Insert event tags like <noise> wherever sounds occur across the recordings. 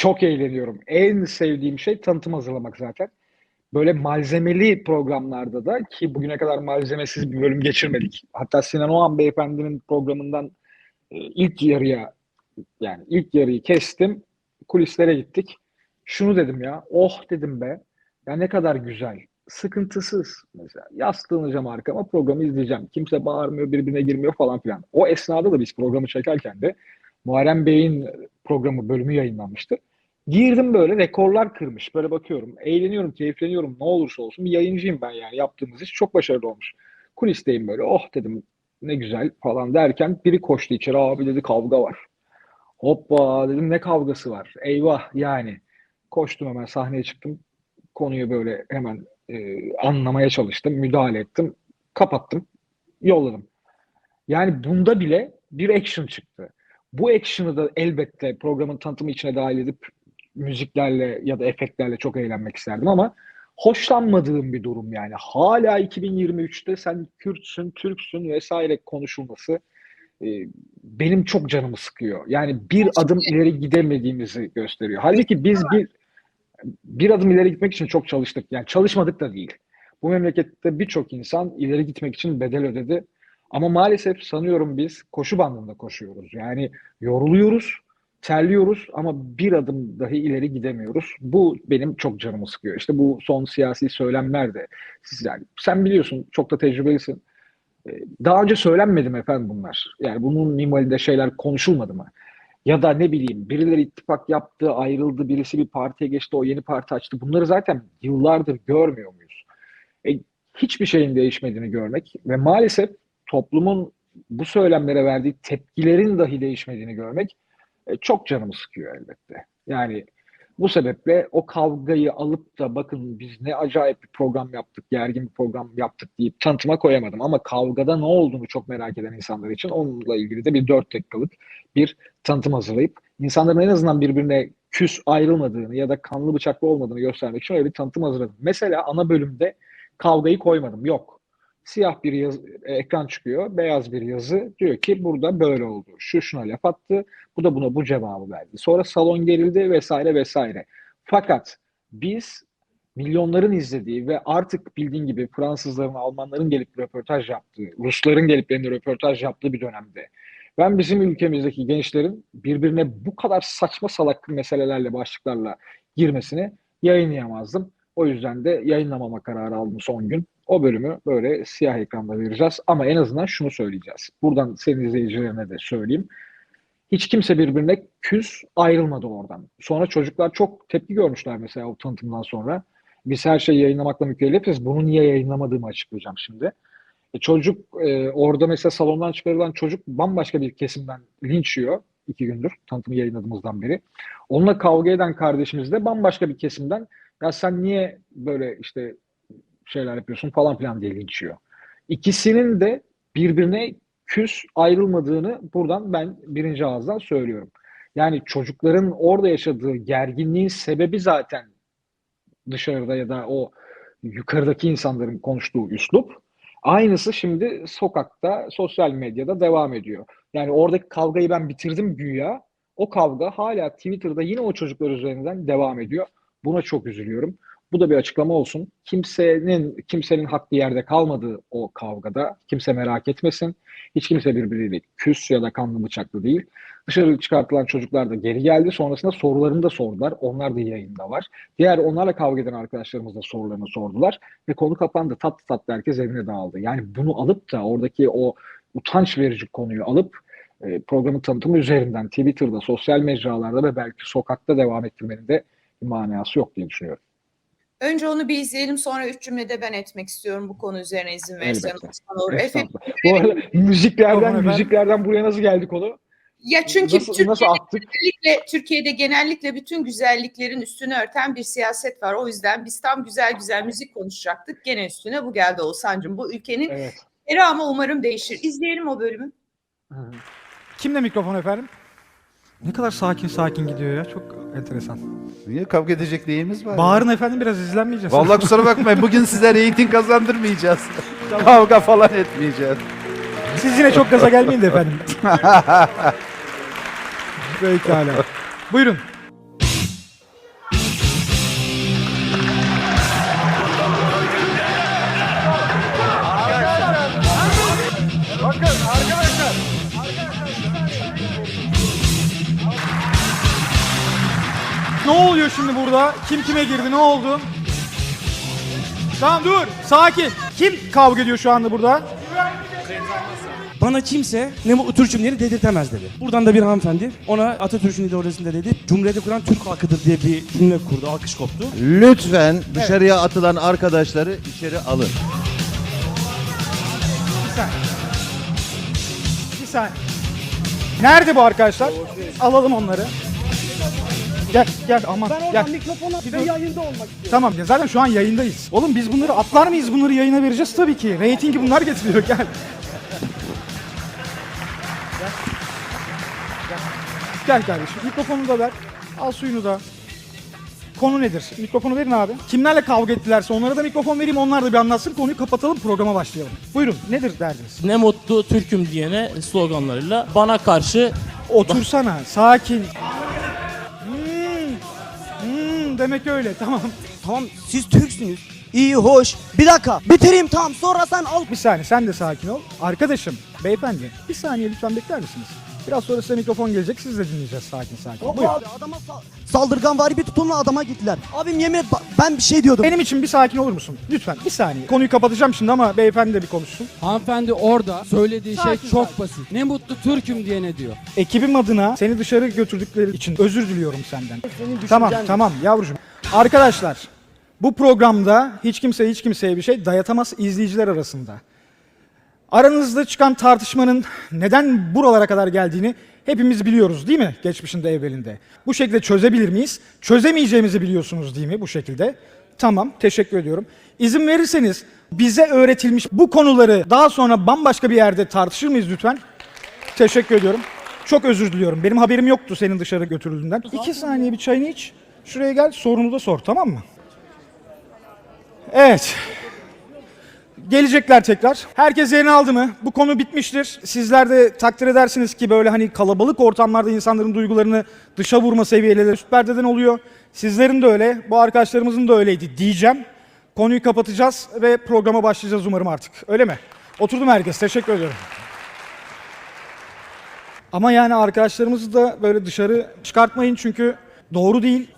çok eğleniyorum. En sevdiğim şey tanıtım hazırlamak zaten. Böyle malzemeli programlarda da ki bugüne kadar malzemesiz bir bölüm geçirmedik. Hatta Sinan Oğan Beyefendi'nin programından e, ilk yarıya yani ilk yarıyı kestim. Kulislere gittik. Şunu dedim ya. Oh dedim be. Ya ne kadar güzel. Sıkıntısız. Mesela yaslanacağım arkama programı izleyeceğim. Kimse bağırmıyor, birbirine girmiyor falan filan. O esnada da biz programı çekerken de Muharrem Bey'in programı bölümü yayınlanmıştı. Girdim böyle rekorlar kırmış. Böyle bakıyorum. Eğleniyorum, keyifleniyorum. Ne olursa olsun bir yayıncıyım ben yani. Yaptığımız iş çok başarılı olmuş. Kulisteyim böyle. Oh dedim ne güzel falan derken biri koştu içeri. Abi dedi kavga var. Hoppa dedim ne kavgası var? Eyvah yani. Koştum hemen sahneye çıktım. Konuyu böyle hemen e, anlamaya çalıştım. Müdahale ettim. Kapattım. Yolladım. Yani bunda bile bir action çıktı. Bu action'ı da elbette programın tanıtımı içine dahil edip müziklerle ya da efektlerle çok eğlenmek isterdim ama hoşlanmadığım bir durum yani. Hala 2023'te sen Kürtsün, Türksün vesaire konuşulması e, benim çok canımı sıkıyor. Yani bir adım ileri gidemediğimizi gösteriyor. Halbuki biz bir bir adım ileri gitmek için çok çalıştık. Yani çalışmadık da değil. Bu memlekette birçok insan ileri gitmek için bedel ödedi. Ama maalesef sanıyorum biz koşu bandında koşuyoruz. Yani yoruluyoruz, terliyoruz ama bir adım dahi ileri gidemiyoruz. Bu benim çok canımı sıkıyor. İşte bu son siyasi söylemler de. Siz yani, sen biliyorsun, çok da tecrübelisin. Ee, Daha önce söylenmedi mi efendim bunlar? Yani bunun minvalinde şeyler konuşulmadı mı? Ya da ne bileyim birileri ittifak yaptı, ayrıldı, birisi bir partiye geçti, o yeni parti açtı. Bunları zaten yıllardır görmüyor muyuz? E, hiçbir şeyin değişmediğini görmek ve maalesef toplumun bu söylemlere verdiği tepkilerin dahi değişmediğini görmek e, çok canımı sıkıyor elbette. Yani bu sebeple o kavgayı alıp da bakın biz ne acayip bir program yaptık, gergin bir program yaptık deyip tanıtıma koyamadım. Ama kavgada ne olduğunu çok merak eden insanlar için onunla ilgili de bir dört dakikalık bir tanıtım hazırlayıp insanların en azından birbirine küs ayrılmadığını ya da kanlı bıçaklı olmadığını göstermek için öyle bir tanıtım hazırladım. Mesela ana bölümde kavgayı koymadım. Yok. Siyah bir yaz, ekran çıkıyor, beyaz bir yazı diyor ki burada böyle oldu. Şu şuna laf attı, bu da buna bu cevabı verdi. Sonra salon gerildi vesaire vesaire. Fakat biz milyonların izlediği ve artık bildiğin gibi Fransızların, Almanların gelip röportaj yaptığı, Rusların gelip benimle röportaj yaptığı bir dönemde ben bizim ülkemizdeki gençlerin birbirine bu kadar saçma salak meselelerle, başlıklarla girmesini yayınlayamazdım. O yüzden de yayınlamama kararı aldım son gün. O bölümü böyle siyah ekranda vereceğiz. Ama en azından şunu söyleyeceğiz. Buradan senin izleyicilerine de söyleyeyim. Hiç kimse birbirine küs ayrılmadı oradan. Sonra çocuklar çok tepki görmüşler mesela o tanıtımdan sonra. Biz her şeyi yayınlamakla mükellefiz. Bunu niye yayınlamadığımı açıklayacağım şimdi. E çocuk e, orada mesela salondan çıkarılan çocuk bambaşka bir kesimden linç yiyor iki gündür tanıtımı yayınladığımızdan beri. Onunla kavga eden kardeşimiz de bambaşka bir kesimden ya sen niye böyle işte şeyler yapıyorsun falan filan diye linç yiyor. İkisinin de birbirine küs ayrılmadığını buradan ben birinci ağızdan söylüyorum. Yani çocukların orada yaşadığı gerginliğin sebebi zaten dışarıda ya da o yukarıdaki insanların konuştuğu üslup. Aynısı şimdi sokakta, sosyal medyada devam ediyor. Yani oradaki kavgayı ben bitirdim güya. O kavga hala Twitter'da yine o çocuklar üzerinden devam ediyor. Buna çok üzülüyorum. Bu da bir açıklama olsun. Kimsenin kimsenin haklı yerde kalmadığı o kavgada. Kimse merak etmesin. Hiç kimse birbiriyle küs ya da kanlı bıçaklı değil. Dışarı çıkartılan çocuklar da geri geldi. Sonrasında sorularını da sordular. Onlar da yayında var. Diğer onlarla kavga eden arkadaşlarımız da sorularını sordular. Ve konu kapandı. Tatlı tatlı herkes evine dağıldı. Yani bunu alıp da oradaki o utanç verici konuyu alıp e, programın tanıtımı üzerinden Twitter'da, sosyal mecralarda ve belki sokakta devam ettirmenin de manası yok diye düşünüyorum. Önce onu bir izleyelim sonra üç cümlede ben etmek istiyorum bu konu üzerine izin verirsen. Efendim, Bu arada müziklerden efendim. müziklerden buraya nasıl geldik onu? ya çünkü nasıl, Türkiye'de, nasıl attık? genellikle, Türkiye'de genellikle bütün güzelliklerin üstünü örten bir siyaset var. O yüzden biz tam güzel güzel müzik konuşacaktık. Gene üstüne bu geldi Oğuzhan'cığım. Bu ülkenin Evet. eri ama umarım değişir. İzleyelim o bölümü. Kimle mikrofon efendim? Ne kadar sakin sakin gidiyor ya. Çok enteresan. Niye kavga edecek neyimiz var? ya? Bağırın efendim biraz izlenmeyeceğiz. Vallahi kusura bakmayın bugün size reyting kazandırmayacağız. kavga falan etmeyeceğiz. Siz yine çok gaza gelmeyin de efendim. <laughs> Pekala. Buyurun. Oluyor şimdi burada? Kim kime girdi? Ne oldu? Tamam dur. Sakin. Kim kavga ediyor şu anda burada? Bana kimse ne mutlu Türk'üm dedirtemez dedi. Buradan da bir hanımefendi ona Atatürk'ün ideolojisinde dedi. Cumhuriyeti kuran Türk halkıdır diye bir cümle kurdu. Alkış koptu. Lütfen dışarıya atılan arkadaşları içeri alın. Bir saniye. Bir saniye. Nerede bu arkadaşlar? Alalım onları. Gel gel aman gel. mikrofona ve yayında olmak istiyorum. Tamam ya zaten şu an yayındayız. Oğlum biz bunları atlar mıyız bunları yayına vereceğiz tabii ki. Ratingi bunlar getiriyor gel. Gel. Gel. Gel kardeşim mikrofonu da ver. Al suyunu da. Konu nedir? Mikrofonu verin abi. Kimlerle kavga ettilerse onlara da mikrofon vereyim onlar da bir anlatsın konuyu kapatalım programa başlayalım. Buyurun nedir derdiniz? Ne mutlu Türk'üm diyene sloganlarıyla bana karşı Otursana sakin. Demek öyle tamam. Tamam siz Türksünüz. İyi hoş. Bir dakika bitireyim tamam sonra sen al. Bir saniye sen de sakin ol. Arkadaşım, beyefendi bir saniye lütfen bekler misiniz? Biraz sonra size mikrofon gelecek siz de dinleyeceğiz sakin sakin. Hop Buyurun. abi adama sa- saldırgan vari bir tutumla adama gittiler. Abim yemin et ba- ben bir şey diyordum. Benim için bir sakin olur musun? Lütfen bir saniye. Konuyu kapatacağım şimdi ama beyefendi de bir konuşsun. Hanımefendi orada söylediği Sakin, şey çok sakin. basit. Ne mutlu Türk'üm diyene diyor. Ekibim adına seni dışarı götürdükleri için özür diliyorum senden. Senin Tamam tamam yavrucuğum. Arkadaşlar bu programda hiç kimse hiç kimseye bir şey dayatamaz izleyiciler arasında. Aranızda çıkan tartışmanın neden buralara kadar geldiğini hepimiz biliyoruz değil mi geçmişinde evvelinde? Bu şekilde çözebilir miyiz? Çözemeyeceğimizi biliyorsunuz değil mi bu şekilde? Tamam teşekkür ediyorum. İzin verirseniz bize öğretilmiş bu konuları daha sonra bambaşka bir yerde tartışır mıyız lütfen? Teşekkür ediyorum. Çok özür diliyorum. Benim haberim yoktu senin dışarı götürüldüğünden. İki saniye bir çayını iç. Şuraya gel sorunu da sor tamam mı? Evet. Gelecekler tekrar. Herkes yerini aldı mı? Bu konu bitmiştir. Sizler de takdir edersiniz ki böyle hani kalabalık ortamlarda insanların duygularını dışa vurma seviyeleri üst perdeden oluyor. Sizlerin de öyle, bu arkadaşlarımızın da öyleydi diyeceğim. Konuyu kapatacağız ve programa başlayacağız umarım artık. Öyle mi? Oturdum herkes. Teşekkür ediyorum. Ama yani arkadaşlarımızı da böyle dışarı çıkartmayın çünkü doğru değil.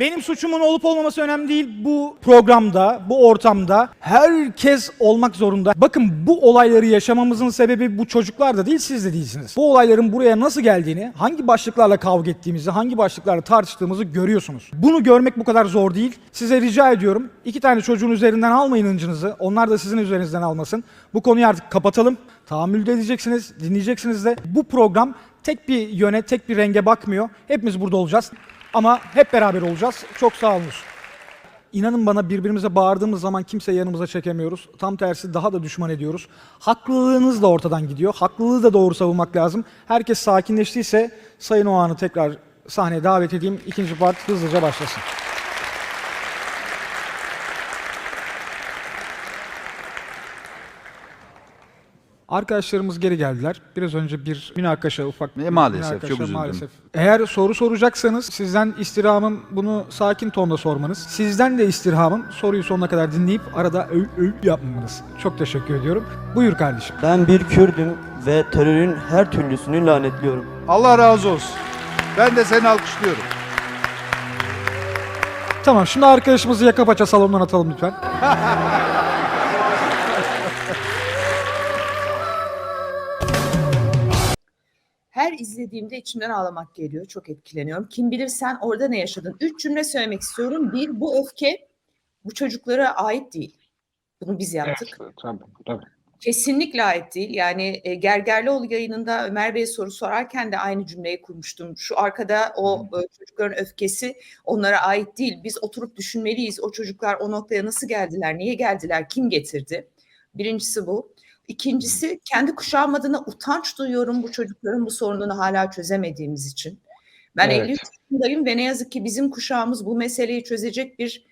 Benim suçumun olup olmaması önemli değil. Bu programda, bu ortamda herkes olmak zorunda. Bakın bu olayları yaşamamızın sebebi bu çocuklar da değil, siz de değilsiniz. Bu olayların buraya nasıl geldiğini, hangi başlıklarla kavga ettiğimizi, hangi başlıklarla tartıştığımızı görüyorsunuz. Bunu görmek bu kadar zor değil. Size rica ediyorum, iki tane çocuğun üzerinden almayın hıncınızı. Onlar da sizin üzerinizden almasın. Bu konuyu artık kapatalım. Tahammül de edeceksiniz, dinleyeceksiniz de. Bu program tek bir yöne, tek bir renge bakmıyor. Hepimiz burada olacağız. Ama hep beraber olacağız. Çok sağ olun. İnanın bana birbirimize bağırdığımız zaman kimseyi yanımıza çekemiyoruz. Tam tersi daha da düşman ediyoruz. Haklılığınız da ortadan gidiyor. Haklılığı da doğru savunmak lazım. Herkes sakinleştiyse Sayın Oğan'ı tekrar sahneye davet edeyim. İkinci part hızlıca başlasın. Arkadaşlarımız geri geldiler. Biraz önce bir münakaşa ufak bir E, maalesef, münakaşa, çok üzüldüm. maalesef. Eğer soru soracaksanız sizden istirhamım bunu sakin tonda sormanız. Sizden de istirhamım soruyu sonuna kadar dinleyip arada öy öy yapmamanız. Çok teşekkür ediyorum. Buyur kardeşim. Ben bir Kürdüm ve terörün her türlüsünü lanetliyorum. Allah razı olsun. Ben de seni alkışlıyorum. Tamam şimdi arkadaşımızı yaka paça salondan atalım lütfen. <laughs> Her izlediğimde içimden ağlamak geliyor. Çok etkileniyorum. Kim bilir sen orada ne yaşadın? Üç cümle söylemek istiyorum. Bir, bu öfke bu çocuklara ait değil. Bunu biz yaptık. Tabii, tabii. Kesinlikle ait değil. Yani e, Gergerlioğlu yayınında Ömer Bey soru sorarken de aynı cümleyi kurmuştum. Şu arkada o e, çocukların öfkesi onlara ait değil. Biz oturup düşünmeliyiz. O çocuklar o noktaya nasıl geldiler, niye geldiler, kim getirdi? Birincisi bu. İkincisi kendi kuşağım adına utanç duyuyorum bu çocukların bu sorununu hala çözemediğimiz için. Ben Evet. 53 yaşındayım ve ne yazık ki bizim kuşağımız bu meseleyi çözecek bir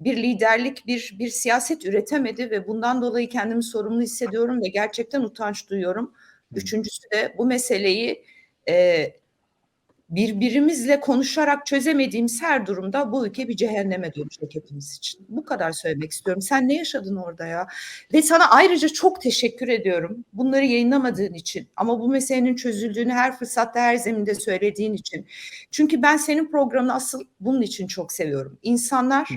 bir liderlik, bir bir siyaset üretemedi ve bundan dolayı kendimi sorumlu hissediyorum ve gerçekten utanç duyuyorum. Üçüncüsü de bu meseleyi e, birbirimizle konuşarak çözemediğimiz her durumda bu ülke bir cehenneme dönecek hepimiz için. Bu kadar söylemek istiyorum. Sen ne yaşadın orada ya? Ve sana ayrıca çok teşekkür ediyorum. Bunları yayınlamadığın için ama bu meselenin çözüldüğünü her fırsatta her zeminde söylediğin için. Çünkü ben senin programını asıl bunun için çok seviyorum. İnsanlar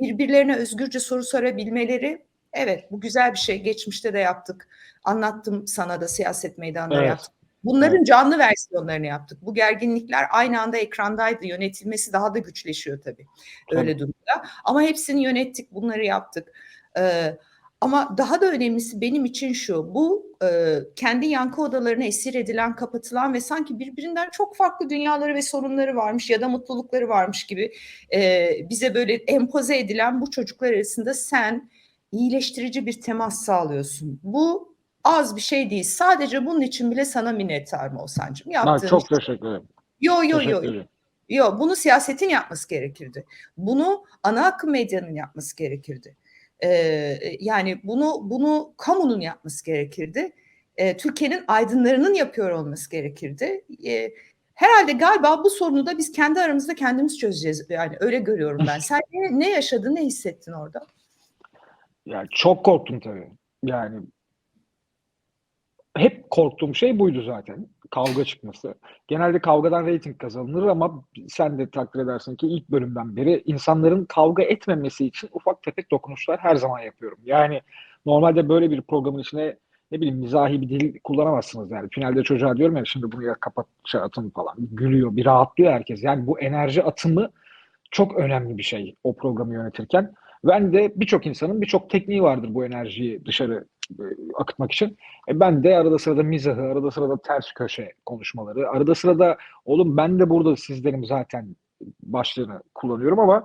birbirlerine özgürce soru sorabilmeleri evet bu güzel bir şey. Geçmişte de yaptık. Anlattım sana da siyaset meydanları Evet. yaptık. Bunların canlı versiyonlarını yaptık. Bu gerginlikler aynı anda ekrandaydı. Yönetilmesi daha da güçleşiyor tabii. Öyle durumda. Ama hepsini yönettik. Bunları yaptık. Ee, ama daha da önemlisi benim için şu. Bu e, kendi yankı odalarına esir edilen, kapatılan ve sanki birbirinden çok farklı dünyaları ve sorunları varmış ya da mutlulukları varmış gibi e, bize böyle empoze edilen bu çocuklar arasında sen iyileştirici bir temas sağlıyorsun. Bu az bir şey değil. Sadece bunun için bile sana minnettarım Oğuzhan'cığım. Yaptığın çok iş- teşekkür ederim. Yo yo yo. Yo bunu siyasetin yapması gerekirdi. Bunu ana akım medyanın yapması gerekirdi. Ee, yani bunu bunu kamunun yapması gerekirdi. Ee, Türkiye'nin aydınlarının yapıyor olması gerekirdi. Ee, herhalde galiba bu sorunu da biz kendi aramızda kendimiz çözeceğiz. Yani öyle görüyorum ben. Sen ne, ne yaşadın, ne hissettin orada? Ya çok korktum tabii. Yani hep korktuğum şey buydu zaten. Kavga çıkması. Genelde kavgadan reyting kazanılır ama sen de takdir edersin ki ilk bölümden beri insanların kavga etmemesi için ufak tefek dokunuşlar her zaman yapıyorum. Yani normalde böyle bir programın içine ne bileyim mizahi bir dil kullanamazsınız yani. Finalde çocuğa diyorum ya şimdi bunu ya kapat şey atın falan. Gülüyor, bir rahatlıyor herkes. Yani bu enerji atımı çok önemli bir şey o programı yönetirken. Ben de birçok insanın birçok tekniği vardır bu enerjiyi dışarı akıtmak için. E, ben de arada sırada mizahı, arada sırada ters köşe konuşmaları, arada sırada oğlum ben de burada sizlerim zaten başlığını kullanıyorum ama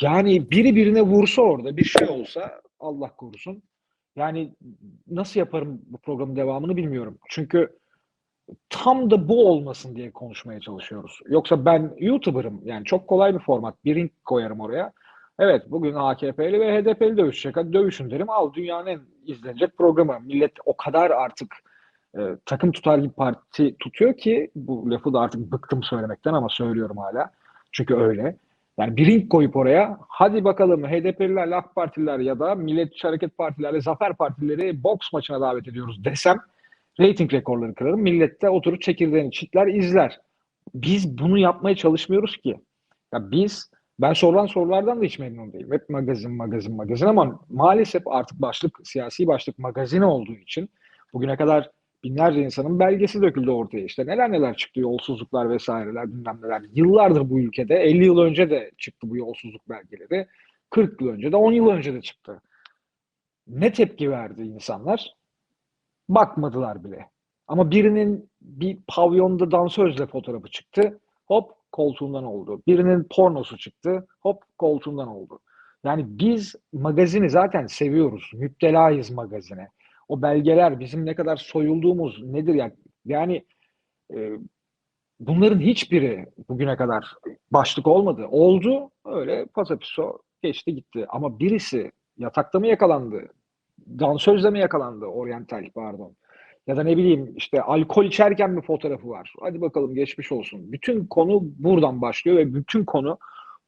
yani biri birine vursa orada bir şey olsa Allah korusun. Yani nasıl yaparım bu programın devamını bilmiyorum. Çünkü tam da bu olmasın diye konuşmaya çalışıyoruz. Yoksa ben YouTuber'ım. Yani çok kolay bir format. Bir ring koyarım oraya. Evet bugün AKP'li ve HDP'li dövüşecek. Hadi dövüşün derim. Al dünyanın en izlenecek programı. Millet o kadar artık e, takım tutar gibi parti tutuyor ki bu lafı da artık bıktım söylemekten ama söylüyorum hala. Çünkü öyle. Yani bir ring koyup oraya hadi bakalım HDP'lilerle AK Partililer ya da Milliyetçi Hareket Partilerle Zafer Partileri boks maçına davet ediyoruz desem reyting rekorları kırarım. Millet de oturup çekirdeğini çitler izler. Biz bunu yapmaya çalışmıyoruz ki. Ya biz ben sorulan sorulardan da hiç memnun değilim. Hep magazin, magazin, magazin ama maalesef artık başlık, siyasi başlık magazin olduğu için bugüne kadar binlerce insanın belgesi döküldü ortaya. İşte neler neler çıktı, yolsuzluklar vesaireler, bilmem neler. Yıllardır bu ülkede, 50 yıl önce de çıktı bu yolsuzluk belgeleri. 40 yıl önce de, 10 yıl önce de çıktı. Ne tepki verdi insanlar? Bakmadılar bile. Ama birinin bir pavyonda dansözle fotoğrafı çıktı. Hop koltuğundan oldu. Birinin pornosu çıktı. Hop koltuğundan oldu. Yani biz magazini zaten seviyoruz. Müptelayız magazine. O belgeler bizim ne kadar soyulduğumuz nedir ya? Yani e, bunların hiçbiri bugüne kadar başlık olmadı. Oldu öyle pasapiso geçti gitti. Ama birisi yatakta mı yakalandı? Dansözle mi yakalandı? Oriental pardon. Ya da ne bileyim işte alkol içerken bir fotoğrafı var. Hadi bakalım geçmiş olsun. Bütün konu buradan başlıyor ve bütün konu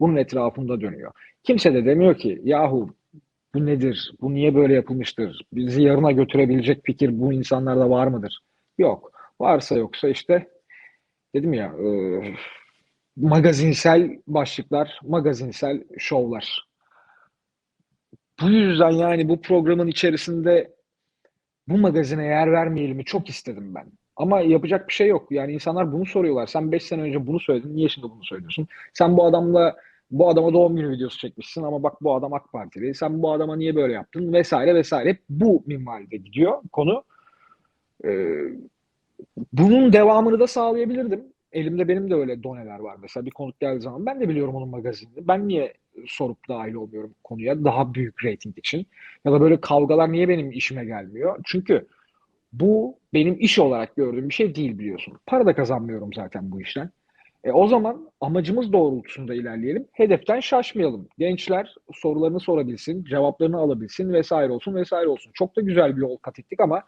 bunun etrafında dönüyor. Kimse de demiyor ki yahu bu nedir? Bu niye böyle yapılmıştır? Bizi yarına götürebilecek fikir bu insanlarda var mıdır? Yok. Varsa yoksa işte dedim ya e, magazinsel başlıklar, magazinsel şovlar. Bu yüzden yani bu programın içerisinde bu magazine yer vermeyelim çok istedim ben. Ama yapacak bir şey yok. Yani insanlar bunu soruyorlar. Sen 5 sene önce bunu söyledin. Niye şimdi bunu söylüyorsun? Sen bu adamla bu adama doğum günü videosu çekmişsin ama bak bu adam AK Partili. Sen bu adama niye böyle yaptın? Vesaire vesaire. Hep bu minvalde gidiyor konu. Ee, bunun devamını da sağlayabilirdim. Elimde benim de öyle doneler var. Mesela bir konuk geldiği zaman ben de biliyorum onun magazinini. Ben niye sorup dahil olmuyorum konuya daha büyük reyting için? Ya da böyle kavgalar niye benim işime gelmiyor? Çünkü bu benim iş olarak gördüğüm bir şey değil biliyorsun. Para da kazanmıyorum zaten bu işten. E, o zaman amacımız doğrultusunda ilerleyelim. Hedeften şaşmayalım. Gençler sorularını sorabilsin, cevaplarını alabilsin vesaire olsun vesaire olsun. Çok da güzel bir yol kat ettik ama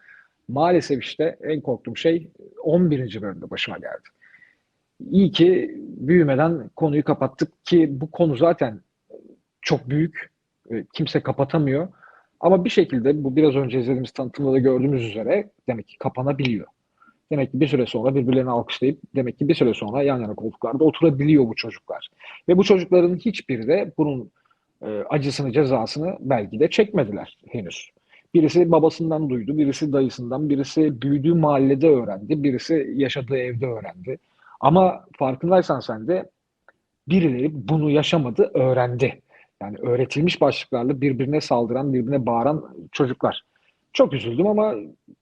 maalesef işte en korktuğum şey 11. bölümde başıma geldi. iyi ki büyümeden konuyu kapattık ki bu konu zaten çok büyük. E, Kimse kapatamıyor. Ama bir şekilde bu biraz önce izlediğimiz tanıtımda da gördüğümüz üzere demek ki kapanabiliyor. Demek ki bir süre sonra birbirlerini alkışlayıp demek ki bir süre sonra yan yana koltuklarda oturabiliyor bu çocuklar. Ve bu çocukların hiçbiri de bunun e, acısını, cezasını belki de çekmediler henüz. Birisi babasından duydu, birisi dayısından, birisi büyüdüğü mahallede öğrendi, birisi yaşadığı evde öğrendi. Ama farkındaysan sen de birileri bunu yaşamadı, öğrendi. Yani öğretilmiş başlıklarla birbirine saldıran, birbirine bağıran çocuklar. Çok üzüldüm ama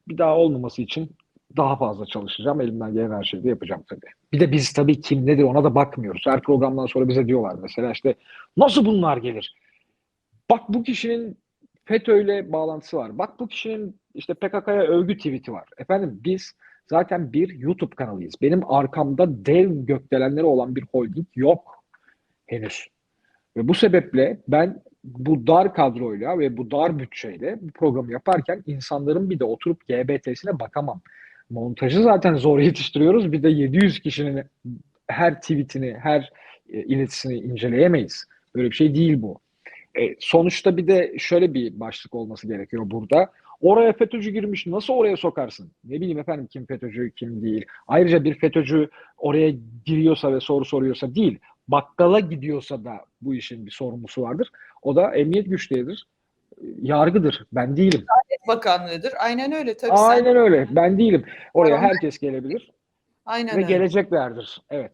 bir daha olmaması için daha fazla çalışacağım. Elimden gelen her şeyi de yapacağım tabii. Bir de biz tabii kim nedir ona da bakmıyoruz. Her programdan sonra bize diyorlar mesela işte nasıl bunlar gelir? Bak bu kişinin FETÖ'yle bağlantısı var. Bak bu kişinin işte PKK'ya övgü tweet'i var. Efendim biz zaten bir YouTube kanalıyız. Benim arkamda dev gökdelenleri olan bir holding yok henüz. Ve bu sebeple ben bu dar kadroyla ve bu dar bütçeyle bu programı yaparken insanların bir de oturup GBT'sine bakamam. Montajı zaten zor yetiştiriyoruz. Bir de 700 kişinin her tweetini, her e, iletisini inceleyemeyiz. Böyle bir şey değil bu. E, sonuçta bir de şöyle bir başlık olması gerekiyor burada. Oraya FETÖ'cü girmiş nasıl oraya sokarsın? Ne bileyim efendim kim FETÖ'cü kim değil. Ayrıca bir FETÖ'cü oraya giriyorsa ve soru soruyorsa değil. Bakkala gidiyorsa da bu işin bir sorumlusu vardır. O da emniyet güçleridir. Yargıdır. Ben değilim. Bakanlığıdır. Aynen öyle tabii. Aynen sen, öyle. Ben değilim. Oraya Tamam. herkes gelebilir aynen ve öyle. geleceklerdir. Evet.